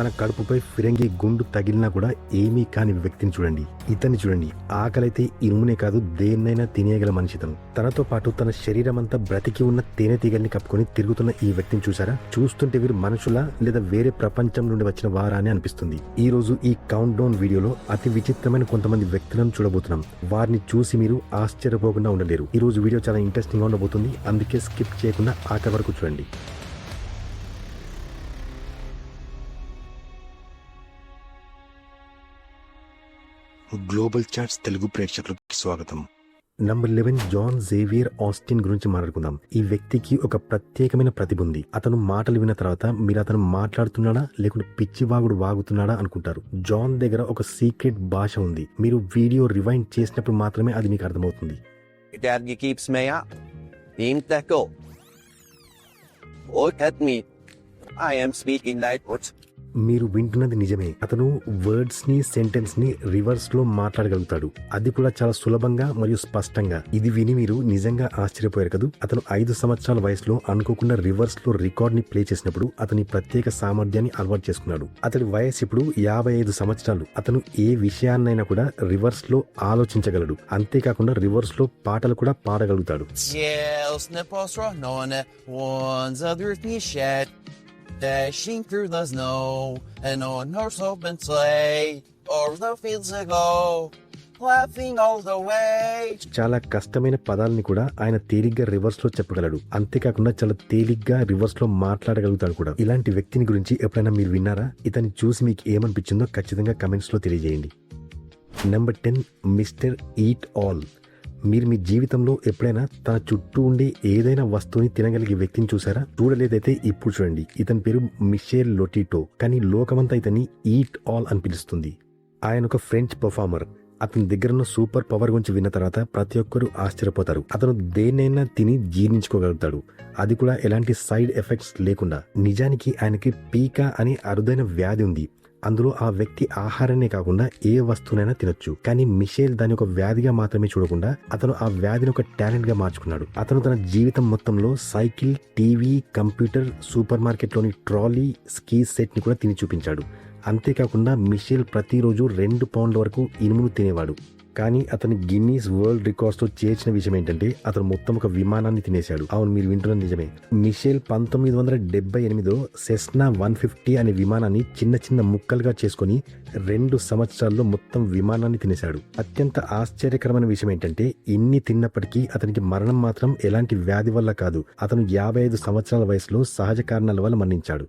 తన కడుపుపై ఫిరంగి గుండు తగిలినా కూడా ఏమీ కాని వ్యక్తిని చూడండి. ఇతన్ని చూడండి. ఆకలైతే ఇనుమునే కాదు దేన్నైనా తినేయగల మనిషి తను తనతో పాటు తన శరీరం అంతా బ్రతికి ఉన్న తేనెటీగల్ని కప్పుకొని తిరుగుతున్న ఈ వ్యక్తిని చూసారా చూస్తుంటే వీరు మనుషుల లేదా వేరే ప్రపంచం నుండి వచ్చిన వారా అని అనిపిస్తుంది. ఈ రోజు ఈ కౌంట్ డౌన్ వీడియోలో అతి విచిత్రమైన కొంతమంది వ్యక్తులను చూడబోతున్నాం. వారిని చూసి మీరు ఆశ్చర్యపోకుండా ఉండలేరు. ఈ రోజు వీడియో చాలా ఇంట్రెస్టింగ్గా ఉండబోతుంది. అందుకే స్కిప్ చేయకుండా ఆఖరి వరకు చూడండి. గ్లోబల్ చాట్స్ తెలుగు ప్రేక్షకులకు స్వాగతం. Number eleven John Xavier Austin గురించి మాట్లాడుకుందాం. ఈ వ్యక్తికి ఒక ప్రత్యేకమైన ప్రతిభ ఉంది. అతను మాటలు విన్న తర్వాత మీరు అతను మాట్లాడుతున్నాడా? లేకుంటే పిచ్చి వాగుడు వాగుతున్నాడా అనుకుంటారు. జాన్ దగ్గర ఒక సీక్రెట్ భాష ఉంది. మీరు వీడియో రివైండ్ చేసినప్పుడు మాత్రమే అది మీకు అర్థమవుతుంది. I am speaking language. మీరు వింటున్నది నిజమే. అతను వర్డ్స్ని సెంటెన్స్ని రివర్స్లో మాట్లాడగలుగుతాడు. అది కూడా చాలా సులభంగా మరియు స్పష్టంగా. ఇది విని మీరు నిజంగా ఆశ్చర్యపోయారు కదూ? అతను ఐదు సంవత్సరాల వయసులో అనుకోకుండా రివర్స్లో రికార్డ్ని ప్లే చేసినప్పుడు అతని ప్రత్యేక సామర్థ్యాన్ని అలవాటు చేసుకున్నాడు. అతడి వయసు ఇప్పుడు యాభై ఐదు సంవత్సరాలు. అతను ఏ విషయాన్నైనా కూడా రివర్స్లో ఆలోచించగలడు. అంతేకాకుండా రివర్స్లో పాటలు కూడా పాడగలుగుతాడు. Dashing through the snow and on horse open sleigh. O'er the fields I go, laughing all the way. చాలా కష్టమైన పదాలని కూడా ఆయన తేలిగ్గా రివర్స్లో చెప్పగలడు అంతేకాకుండా చాలా తేలిగ్గా రివర్స్లో మాట్లాడగలుగుతాడు కూడా ఇలాంటి వ్యక్తిని గురించి ఎప్పుడైనా మీరు విన్నారా ఇతన్ని చూసి మీకు ఏమనిపించిందో ఖచ్చితంగా కమెంట్స్లో తెలియజేయండి number ten mister eat all మీరు మీ జీవితంలో ఎప్పుడైనా తన చుట్టూ ఉండే ఏదైనా వస్తువుని తినగలిగే వ్యక్తిని చూసారా? చూడలేదైతే ఇప్పుడు చూడండి. ఇతని పేరు మిషేల్ లొటిటో. కానీ లోకమంతా ఇతన్ని ఈట్ ఆల్ అని పిలుస్తుంది. ఆయన ఒక ఫ్రెంచ్ పర్ఫార్మర్. అతని దగ్గర ఉన్న సూపర్ పవర్ గురించి విన్న తర్వాత ప్రతి ఒక్కరూ ఆశ్చర్యపోతారు. అతను దేన్నైనా తిని జీర్ణించుకోగలుగుతాడు. అది కూడా ఎలాంటి సైడ్ ఎఫెక్ట్స్ లేకుండా. నిజానికి ఆయనకి పీకా అనే అరుదైన వ్యాధి ఉంది. అందులో ఆ వ్యక్తి ఆహారాన్నే కాకుండా ఏ వస్తువునైనా తినొచ్చు. కానీ మిషేల్ దాని ఒక వ్యాధిగా మాత్రమే చూడకుండా అతను ఆ వ్యాధిని ఒక టాలెంట్గా మార్చుకున్నాడు. అతను తన జీవితం మొత్తంలో సైకిల్ టీవీ కంప్యూటర్ సూపర్ మార్కెట్లోని ట్రాలీ స్కీ సెట్ని కూడా తిని చూపించాడు. అంతేకాకుండా మిషేల్ ప్రతిరోజు రెండు పౌండ్ల వరకు ఇనుమును తినేవాడు. కానీ అతని గిన్నీస్ వరల్డ్ రికార్డ్స్తో చేర్చిన విషయం ఏంటంటే అతను మొత్తం ఒక విమానాన్ని తినేశాడు. అవును మీరు వింటున్న నిజమే. మిషేల్ పంతొమ్మిది వందల డెబ్బై ఎనిమిదిలో సెస్నా వన్ ఫిఫ్టీ అనే విమానాన్ని చిన్న చిన్న ముక్కలుగా చేసుకొని రెండు సంవత్సరాల్లో మొత్తం విమానాన్ని తినేశాడు. అత్యంత ఆశ్చర్యకరమైన విషయం ఏంటంటే ఇన్ని తిన్నప్పటికీ అతనికి మరణం మాత్రం ఎలాంటి వ్యాధి వల్ల కాదు. అతను యాభై ఐదు సంవత్సరాల వయసులో సహజ కారణాల వల్ల మరణించాడు.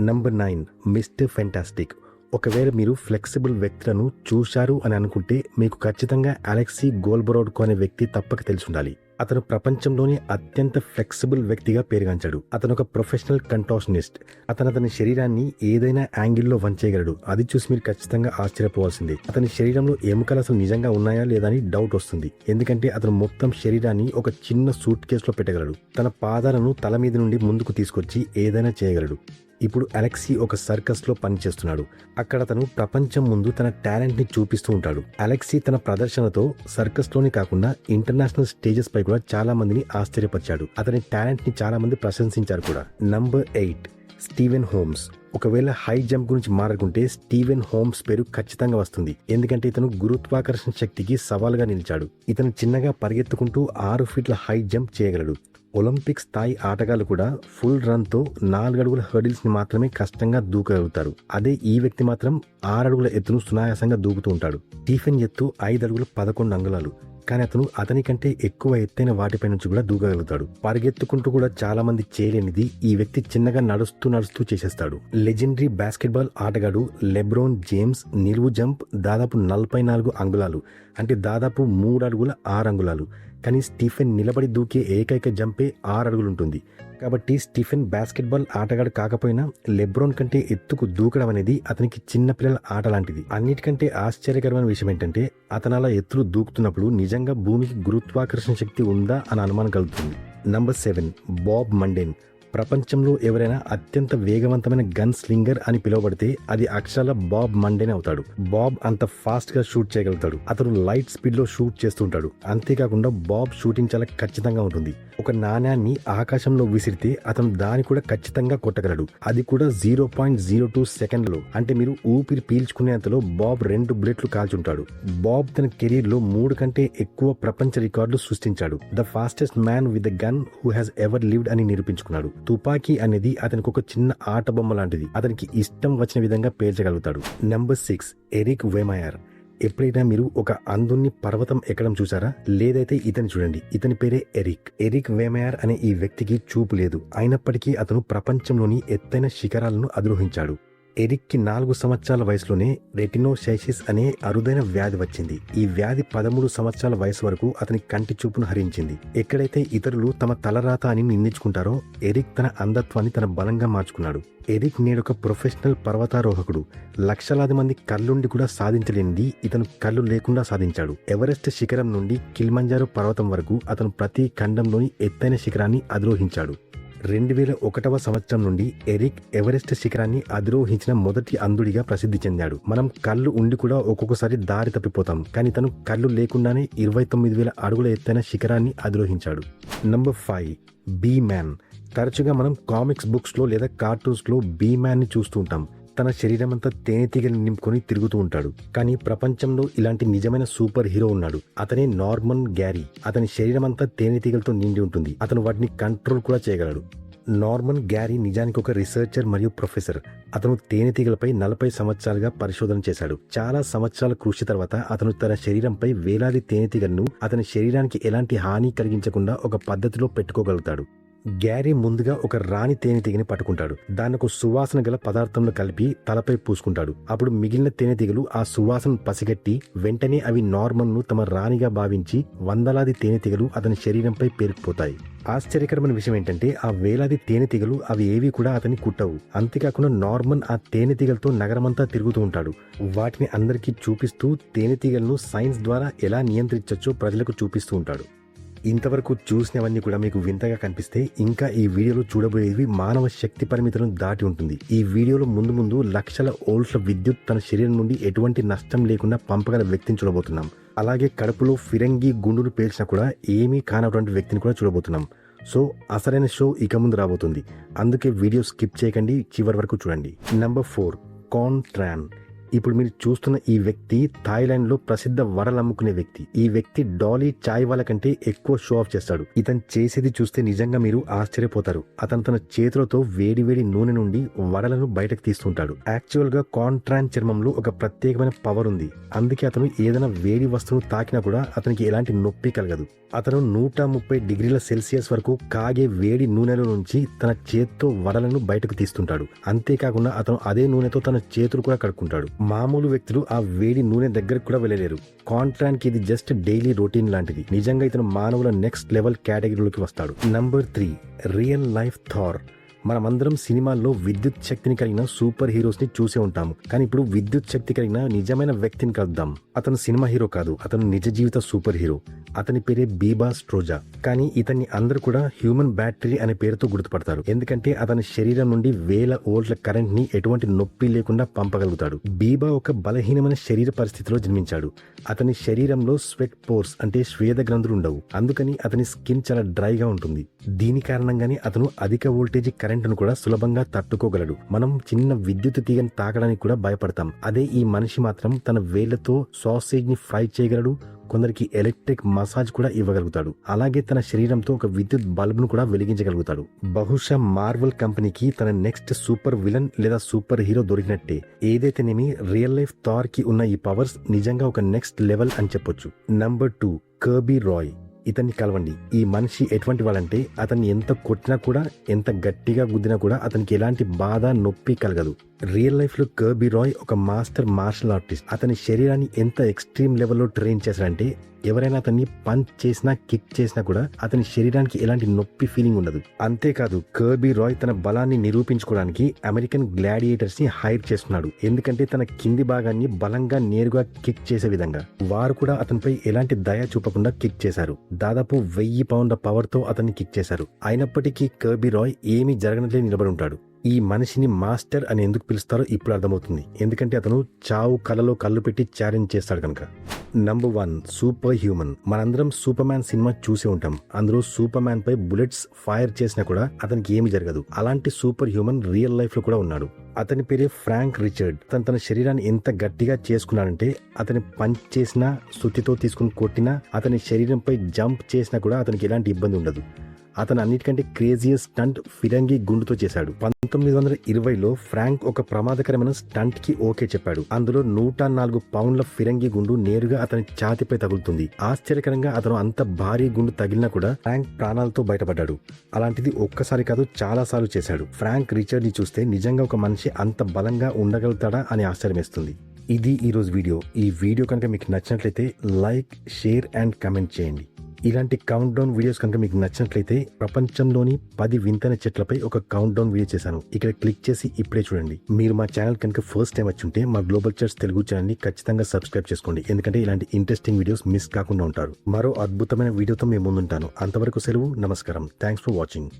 Number nine mister fantastic. ఒకవేళ మీరు ఫ్లెక్సిబుల్ వ్యక్తులను చూశారు అని అనుకుంటే మీకు ఖచ్చితంగా అలెక్సీ గోల్బరోడ్కో అనే వ్యక్తి తప్పక తెలిసి ఉండాలి అతను ప్రపంచంలోనే అత్యంత ఫ్లెక్సిబుల్ వ్యక్తిగా పేరుగాంచాడు. అతను ఒక ప్రొఫెషనల్ కంటోషనిస్ట్. అతను అతని శరీరాన్ని ఏదైనా యాంగిల్లో వంచేయగలడు. అది చూసి మీరు ఖచ్చితంగా ఆశ్చర్యపోవాల్సిందే. అతని శరీరంలో ఎముకలు అసలు నిజంగా ఉన్నాయా లేదా అని డౌట్ వస్తుంది. ఎందుకంటే అతను మొత్తం శరీరాన్ని ఒక చిన్న సూట్ కేసులో పెట్టగలడు. తన పాదాలను తల మీద నుండి ముందుకు తీసుకొచ్చి ఏదైనా చేయగలడు. ఇప్పుడు అలెక్సీ ఒక సర్కస్లో పనిచేస్తున్నాడు. అక్కడ తను ప్రపంచం ముందు తన టాలెంట్ని చూపిస్తూ ఉంటాడు. అలెక్సీ తన ప్రదర్శనతో సర్కస్లోనే కాకుండా ఇంటర్నేషనల్ స్టేజెస్ పై కూడా చాలా మందిని ఆశ్చర్యపరిచాడు. అతని టాలెంట్ని చాలా మంది ప్రశంసించారు కూడా. Number eight. Steven Holmes. ఒకవేళ హై జంప్ గురించి మారకుంటే స్టీవెన్ హోమ్స్ పేరు ఖచ్చితంగా వస్తుంది. ఎందుకంటే ఇతను గురుత్వాకర్షణ శక్తికి సవాల్గా నిలిచాడు. ఇతను చిన్నగా పరిగెత్తుకుంటూ ఆరు ఫీట్ల హై జంప్ చేయగలడు. ఒలింపిక్ స్థాయి ఆటగాళ్ళు కూడా ఫుల్ రన్తో నాలుగడుగుల హర్డిల్స్ని హర్డిల్స్ని మాత్రమే కష్టంగా దూకగలుగుతారు. అదే ఈ వ్యక్తి మాత్రం ఆరు అడుగుల ఎత్తును సునాయాసంగా దూకుతూ ఉంటాడు. స్టీఫెన్ ఎత్తు ఐదు అడుగుల పదకొండు అంగుళాలు. కానీ అతను అతని కంటే ఎక్కువ ఎత్తైన వాటిపై నుంచి కూడా దూకగలుగుతాడు. పరిగెత్తుకుంటూ కూడా చాలా మంది చేయలేనిది ఈ వ్యక్తి చిన్నగా నడుస్తూ నడుస్తూ చేసేస్తాడు. లెజెండరీ బాస్కెట్బాల్ ఆటగాడు లెబ్రోన్ జేమ్స్ నిలువు జంప్ దాదాపు నలభై నాలుగు అంగుళాలు అంటే దాదాపు మూడు అడుగుల ఆరు అంగుళాలు. కానీ స్టీఫెన్ నిలబడి దూకే ఏకైక జంపే ఆరు అడుగులుంటుంది. కాబట్టి స్టీఫెన్ బాస్కెట్బాల్ ఆటగాడు కాకపోయినా లెబ్రోన్ కంటే ఎత్తుకు దూకడం అనేది అతనికి చిన్నపిల్లల ఆట లాంటిది. అన్నిటికంటే ఆశ్చర్యకరమైన విషయం ఏంటంటే అతను అలా ఎత్తులు దూకుతున్నప్పుడు నిజంగా భూమికి గురుత్వాకర్షణ శక్తి ఉందా అని అనుమానం కలుగుతుంది. Number seven Bob Munden. ప్రపంచంలో ఎవరైనా అత్యంత వేగవంతమైన గన్ స్లింగర్ అని పిలువబడితే అది అక్షరాల బాబ్ మండేనే అవుతాడు. బాబ్ అంత ఫాస్ట్గా షూట్ చేయగలుగుతాడు. అతను లైట్ స్పీడ్లో షూట్ చేస్తుంటాడు. అంతేకాకుండా బాబ్ షూటింగ్ చాలా ఖచ్చితంగా ఉంటుంది. ఒక నాణ్యాన్ని ఆకాశంలో విసిరితే అతను దాని కూడా ఖచ్చితంగా కొట్టగలడు. అది కూడా జీరో పాయింట్ జీరో టూ సెకండ్లో. అంటే మీరు ఊపిరి పీల్చుకునేంతలో బాబ్ రెండు బుల్లెట్లు కాల్చుంటాడు. బాబ్ తన కెరీర్లో మూడు కంటే ఎక్కువ ప్రపంచ రికార్డులు సృష్టించాడు. The fastest man with the gun who has ever lived అని నిరూపించుకున్నాడు. తుపాకీ అనేది అతనికి ఒక చిన్న ఆట బొమ్మ లాంటిది. అతనికి ఇష్టం వచ్చిన విధంగా పేర్చగలుగుతాడు నెంబర్ సిక్స్ ఎరిక్ వేమయర్ ఎప్పుడైనా మీరు ఒక అందుని పర్వతం ఎక్కడం చూసారా? లేదైతే ఇతని చూడండి. ఇతని పేరే ఎరిక్ ఎరిక్ వేమయర్ అనే ఈ వ్యక్తికి చూపు లేదు. అయినప్పటికీ అతను ప్రపంచంలోని ఎత్తైన శిఖరాలను అధిరోహించాడు. ఎరిక్కి నాలుగు సంవత్సరాల వయసులోనే రెటినోసైసిస్ అనే అరుదైన వ్యాధి వచ్చింది. ఈ వ్యాధి పదమూడు సంవత్సరాల వయసు వరకు అతని కంటి చూపును హరించింది. ఎక్కడైతే ఇతరులు తమ తలరాత అని నిందించుకుంటారో ఎరిక్ తన అంధత్వాన్ని తన బలంగా మార్చుకున్నాడు. ఎరిక్ నేడొక ప్రొఫెషనల్ పర్వతారోహకుడు. లక్షలాది మంది కళ్ళుండి కూడా సాధించలేనిది ఇతను కళ్ళు లేకుండా సాధించాడు. ఎవరెస్ట్ శిఖరం నుండి కిల్మంజారో పర్వతం వరకు అతను ప్రతి ఖండంలోని ఎత్తైన శిఖరాన్ని అధిరోహించాడు. రెండు వేల ఒకటవ సంవత్సరం నుండి ఎరిక్ ఎవరెస్ట్ శిఖరాన్ని అధిరోహించిన మొదటి అంధుడిగా ప్రసిద్ధి చెందాడు. మనం కళ్ళు ఉండి కూడా ఒక్కొక్కసారి దారి తప్పిపోతాం. కానీ తను కళ్ళు లేకుండానే ఇరవై తొమ్మిది వేల అడుగుల ఎత్తైన శిఖరాన్ని అధిరోహించాడు. నంబర్ ఫైవ్ బీ మ్యాన్ తరచుగా మనం కామిక్స్ బుక్స్లో లేదా కార్టూన్స్లో బీ మ్యాన్ని చూస్తూ ఉంటాం. తన శరీరమంతా తేనెతీగలు నింపుకొని తిరుగుతూ ఉంటాడు. కానీ ప్రపంచంలో ఇలాంటి నిజమైన సూపర్ హీరో ఉన్నాడు. అతనే నార్మన్ గ్యారీ. అతని శరీరమంతా తేనెతీగలతో తేనెటీగలతో నిండి ఉంటుంది. అతను వాటిని కంట్రోల్ కూడా చేయగలడు. నార్మన్ గ్యారీ నిజానికి ఒక రీసెర్చర్ మరియు ప్రొఫెసర్. అతను తేనెటీగలపై నలభై సంవత్సరాలుగా పరిశోధన చేశాడు. చాలా సంవత్సరాల కృషి తర్వాత అతను తన శరీరంపై వేలాది తేనెటీగలను అతని శరీరానికి ఎలాంటి హాని కలిగించకుండా ఒక పద్ధతిలో పెట్టుకోగలుగుతాడు. గ్యారీ ముందుగా ఒక రాణి తేనెటీగని పట్టుకుంటాడు. దాన్ని ఒక సువాసన గల పదార్థంలో కలిపి తలపై పూసుకుంటాడు. అప్పుడు మిగిలిన తేనెటీగలు ఆ సువాసన పసిగట్టి వెంటనే అవి నార్మన్ను తమ రాణిగా భావించి వందలాది తేనెటీగలు అతని శరీరంపై పేరుకుపోతాయి. ఆశ్చర్యకరమైన విషయం ఏంటంటే ఆ వేలాది తేనెటీగలు అవి ఏవి కూడా అతని కుట్టవు. అంతేకాకుండా నార్మన్ ఆ తేనెటీగలతో నగరమంతా తిరుగుతూ ఉంటాడు. వాటిని అందరికీ చూపిస్తూ తేనెటీగలను సైన్స్ ద్వారా ఎలా నియంత్రించవచ్చో ప్రజలకు చూపిస్తూ ఉంటాడు. ఇంతవరకు చూసినవన్నీ కూడా మీకు వింతగా కనిపిస్తే ఇంకా ఈ వీడియోలో చూడబోయేవి మానవ శక్తి పరిమితులను దాటి ఉంటుంది. ఈ వీడియోలో ముందు ముందు లక్షల ఓల్ట్ల విద్యుత్ తన శరీరం నుండి ఎటువంటి నష్టం లేకుండా పంపగల వ్యక్తిని చూడబోతున్నాం. అలాగే కడుపులో ఫిరంగి గుండును పేల్చినా కూడా ఏమీ కానటువంటి వ్యక్తిని కూడా చూడబోతున్నాం. సో అసలైన షో ఇక ముందు రాబోతుంది. అందుకే వీడియో స్కిప్ చేయకండి చివరి వరకు చూడండి. నెంబర్ ఫోర్ కాన్ ట్రాన్ ఇప్పుడు మీరు చూస్తున్న ఈ వ్యక్తి థాయిలాండ్లో ప్రసిద్ధ వరలు అమ్ముకునే వ్యక్తి. ఈ వ్యక్తి డాలీ చాయ్ వాళ్ళ కంటే ఎక్కువ షో ఆఫ్ చేస్తాడు. ఇతను చేసేది చూస్తే నిజంగా మీరు ఆశ్చర్యపోతారు. అతను తన చేతులతో వేడి వేడి నూనె నుండి వడలను బయటకు తీస్తుంటాడు. యాక్చువల్గా కాంట్రాన్ చర్మంలో ఒక ప్రత్యేకమైన పవర్ ఉంది. అందుకే అతను ఏదైనా వేడి వస్తువును తాకినా కూడా అతనికి ఎలాంటి నొప్పి కలగదు. అతను నూట ముప్పై డిగ్రీల సెల్సియస్ వరకు కాగే వేడి నూనెలో నుంచి తన చేత్తో వడలను బయటకు తీస్తుంటాడు. అంతేకాకుండా అతను అదే నూనెతో తన చేతులు కూడా కడుక్కుంటాడు. మామూలు వ్యక్తులు ఆ వేడి నూనె దగ్గరకు కూడా వెళ్ళలేరు. కాంట్రాన్కి ఇది జస్ట్ డైలీ రొటీన్ లాంటిది. నిజంగా ఇతను మానవుల నెక్స్ట్ లెవెల్ కేటగిరీలోకి వస్తాడు. Number three real life Thor మనమందరం సినిమాల్లో విద్యుత్ శక్తిని కలిగిన సూపర్ హీరోస్ని చూసే ఉంటాము. కానీ ఇప్పుడు విద్యుత్ శక్తి కలిగిన నిజమైన వ్యక్తిని కలుద్దాం. అతను సినిమా హీరో కాదు. అతను నిజ జీవిత సూపర్ హీరో. అతని పేరే బీబా స్ట్రోజా. కానీ ఇతన్ని అందరూ కూడా హ్యూమన్ బ్యాటరీ అనే పేరుతో గుర్తుపడతారు. ఎందుకంటే అతని శరీరం నుండి వేల ఓల్ట్ల కరెంట్ని ఎటువంటి నొప్పి లేకుండా పంపగలుగుతాడు. బీబా ఒక బలహీనమైన శరీర పరిస్థితిలో జన్మించాడు. అతని శరీరంలో స్వెట్ పోర్స్ అంటే స్వేద గ్రంథులు ఉండవు. అందుకని అతని స్కిన్ చాలా డ్రైగా ఉంటుంది. దీని కారణంగానే అతను అధిక వోల్టేజ్ కరెంటును కూడా సులభంగా తట్టుకోగలడు. మనం చిన్న విద్యుత్ తీగని తాకడానికి కూడా భయపడతాం. అదే ఈ మనిషి మాత్రం తన వేళ్ళతో సాసేజ్ని ఫ్రై చేయగలడు. కొందరికి ఎలక్ట్రిక్ మసాజ్ కూడా ఇవ్వగలుగుతాడు. అలాగే తన శరీరంతో ఒక విద్యుత్ బల్బ్ను కూడా వెలిగించగలుగుతాడు. బహుశా మార్వెల్ కంపెనీకి తన నెక్స్ట్ సూపర్ విలన్ లేదా సూపర్ హీరో దొరికినట్టే. ఏదైతేనేమి రియల్ లైఫ్ థార్కి ఉన్న ఈ పవర్స్ నిజంగా ఒక నెక్స్ట్ లెవెల్ అని చెప్పొచ్చు. Number two Kirby Roy. ఇతన్ని కలవండి. ఈ మనిషి ఎటువంటి వాళ్ళంటే అతన్ని ఎంత కొట్టినా కూడా ఎంత గట్టిగా గుద్దినా కూడా అతనికి ఎలాంటి బాధ నొప్పి కలగదు. రియల్ లైఫ్లో కర్బీ రాయ్ ఒక మాస్టర్ మార్షల్ ఆర్టిస్ట్. అతని శరీరాన్ని ఎంత ఎక్స్ట్రీమ్ లెవెల్లో ట్రైన్ చేశారంటే ఎవరైనా అతన్ని పంచ్ చేసినా కిక్ చేసినా కూడా అతని శరీరానికి ఎలాంటి నొప్పి ఫీలింగ్ ఉండదు. అంతేకాదు కర్బీ రాయ్ తన బలాన్ని నిరూపించుకోవడానికి అమెరికన్ గ్లాడియేటర్స్ని హైర్ చేస్తున్నాడు. ఎందుకంటే తన కింది భాగాన్ని బలంగా నేరుగా కిక్ చేసే విధంగా. వారు కూడా అతనిపై ఎలాంటి దయ చూపకుండా కిక్ చేశారు. దాదాపు వెయ్యి పౌండ్ల పవర్తో అతన్ని కిక్ చేశారు. అయినప్పటికీ కర్బీ రాయ్ ఏమీ జరగనట్లే నిలబడి ఉంటాడు. ఈ మనిషిని మాస్టర్ అని ఎందుకు పిలుస్తారో ఇప్పుడు అర్థమవుతుంది. ఎందుకంటే అతను చావు కలలో కళ్ళు పెట్టి ఛాలెంజ్ చేస్తాడు కనుక. నంబర్ వన్ సూపర్ హ్యూమన్ మనందరం సూపర్ మ్యాన్ సినిమా చూసే ఉంటాం. అందులో సూపర్ మ్యాన్ పై బుల్లెట్స్ ఫైర్ చేసినా కూడా అతనికి ఏమి జరగదు. అలాంటి సూపర్ హ్యూమన్ రియల్ లైఫ్లో కూడా ఉన్నాడు. అతని పేరే ఫ్రాంక్ రిచర్డ్. తను తన శరీరాన్ని ఎంత గట్టిగా చేసుకున్నాడంటే అతని పంచ్ చేసినా సుత్తితో తీసుకుని కొట్టినా అతని శరీరంపై జంప్ చేసినా కూడా అతనికి ఎలాంటి ఇబ్బంది ఉండదు. అతను అన్నిటికంటే క్రేజియస్ స్టంట్ ఫిరంగి గుండుతో చేశాడు. పంతొమ్మిది వందల ఇరవైలో ఫ్రాంక్ ఒక ప్రమాదకరమైన స్టంట్కి ఓకే చెప్పాడు. అందులో నూట నాలుగు పౌండ్ల ఫిరంగి గుండు నేరుగా అతని ఛాతిపై తగులుతుంది. ఆశ్చర్యకరంగా అతను అంత భారీ గుండు తగిలినా కూడా ఫ్రాంక్ ప్రాణాలతో బయటపడ్డాడు. అలాంటిది ఒక్కసారి కాదు చాలా సార్లు చేశాడు. ఫ్రాంక్ రిచర్డ్ని చూస్తే నిజంగా ఒక మనిషి అంత బలంగా ఉండగలుగుతాడా అని ఆశ్చర్యమేస్తుంది. ఇది ఈరోజు వీడియో. ఈ వీడియో కనుక మీకు నచ్చినట్లయితే లైక్ షేర్ అండ్ కమెంట్ చేయండి. ఇలాంటి కౌంట్ డౌన్ వీడియోస్ కనుక మీకు నచ్చినట్లయితే ప్రపంచంలోని పది వింతైన చెట్లపై ఒక కౌంట్ డౌన్ వీడియో చేశాను. ఇక్కడ క్లిక్ చేసి ఇప్పుడే చూడండి. మీరు మా ఛానల్ కనుక ఫస్ట్ టైం వచ్చి ఉంటే మా గ్లోబల్ చర్చ్ తెలుగు ఛానల్ని ఖచ్చితంగా సబ్స్క్రైబ్ చేసుకోండి. ఎందుకంటే ఇలాంటి ఇంట్రెస్టింగ్ వీడియోస్ మిస్ కాకుండా ఉంటారు. మరో అద్భుతమైన వీడియోతో మేము ముందుంటాను. అంతవరకు సెలవు నమస్కారం. Thanks for watching